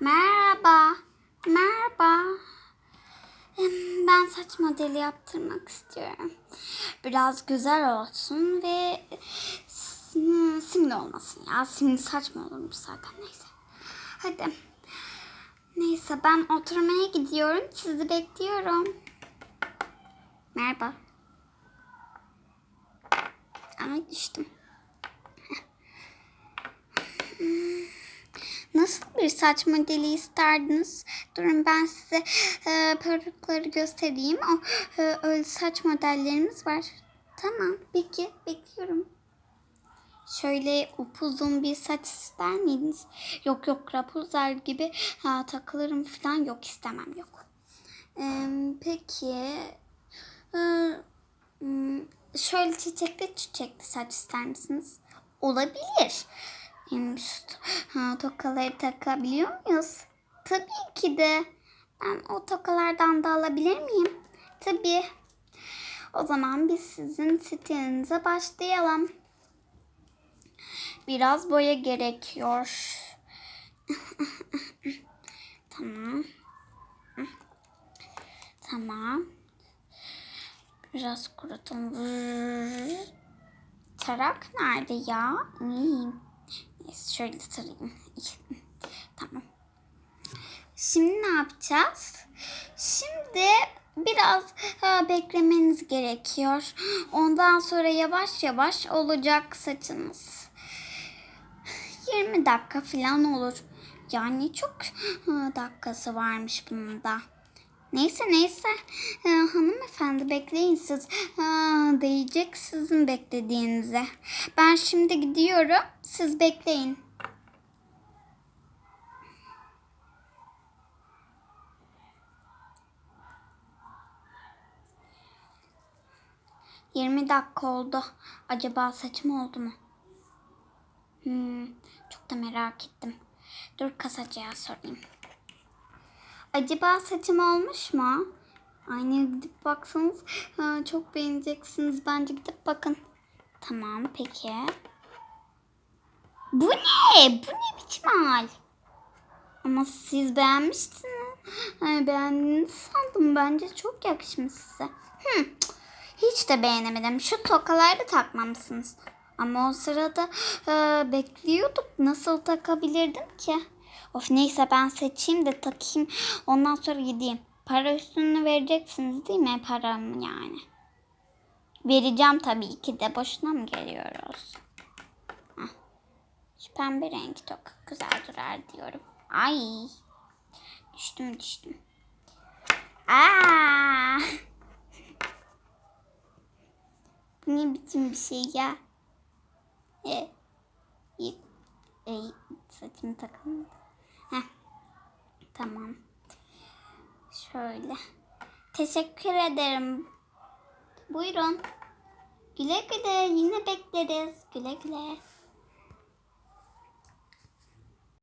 Merhaba. Merhaba. Ben saç modeli yaptırmak istiyorum. Biraz güzel olsun ve sim- simli olmasın ya. Simli saç mı olurmuş zaten neyse. Hadi. Neyse ben oturmaya gidiyorum. Sizi bekliyorum. Merhaba. Ay düştüm. Nasıl bir saç modeli isterdiniz? Durun ben size e, perukları göstereyim. O e, öyle saç modellerimiz var. Tamam. Peki bekliyorum. Şöyle upuzun bir saç ister miydiniz? Yok yok Rapunzel gibi ha, takılırım falan yok istemem yok. Ee, peki e, hmm, şöyle çiçekli çiçekli saç ister misiniz? Olabilir. Hem şu ha, tokaları takabiliyor muyuz? Tabii ki de. Ben o tokalardan da alabilir miyim? Tabii. O zaman biz sizin stilinize başlayalım. Biraz boya gerekiyor. tamam. Tamam. Biraz kurutalım. Tarak nerede ya? İyi. Neyse şöyle tarayayım. tamam. Şimdi ne yapacağız? Şimdi biraz ha, beklemeniz gerekiyor. Ondan sonra yavaş yavaş olacak saçınız. 20 dakika falan olur. Yani çok dakikası varmış bunun da. Neyse neyse Ee, hanımefendi bekleyin siz. Ha, değecek sizin beklediğinize. Ben şimdi gidiyorum. Siz bekleyin. Yirmi dakika oldu. Acaba saçım oldu mu? Hmm, çok da merak ettim. Dur kasacıya sorayım. Acaba saçım olmuş mu? Aynaya gidip baksanız çok beğeneceksiniz. Bence gidip bakın. Tamam peki. Bu ne? Bu ne biçim hal? Ama siz beğenmiştiniz. Ay, beğendiğinizi sandım. Bence çok yakışmış size. Hı, hiç de beğenemedim. Şu tokaları da takmamışsınız. Ama o sırada e, bekliyorduk. Nasıl takabilirdim ki? Of neyse ben seçeyim de takayım. Ondan sonra gideyim. Para üstünü vereceksiniz değil mi? Paramı yani. Vereceğim tabii ki de. Boşuna mı geliyoruz? Hah. Şu pembe renk toka güzel durar diyorum. Ay. Düştüm düştüm. Aa! Bu ne biçim bir şey ya? E, e, e, saçımı takamadım. Heh. Tamam. Şöyle. Teşekkür ederim. Buyurun. Güle güle. Yine bekleriz. Güle güle.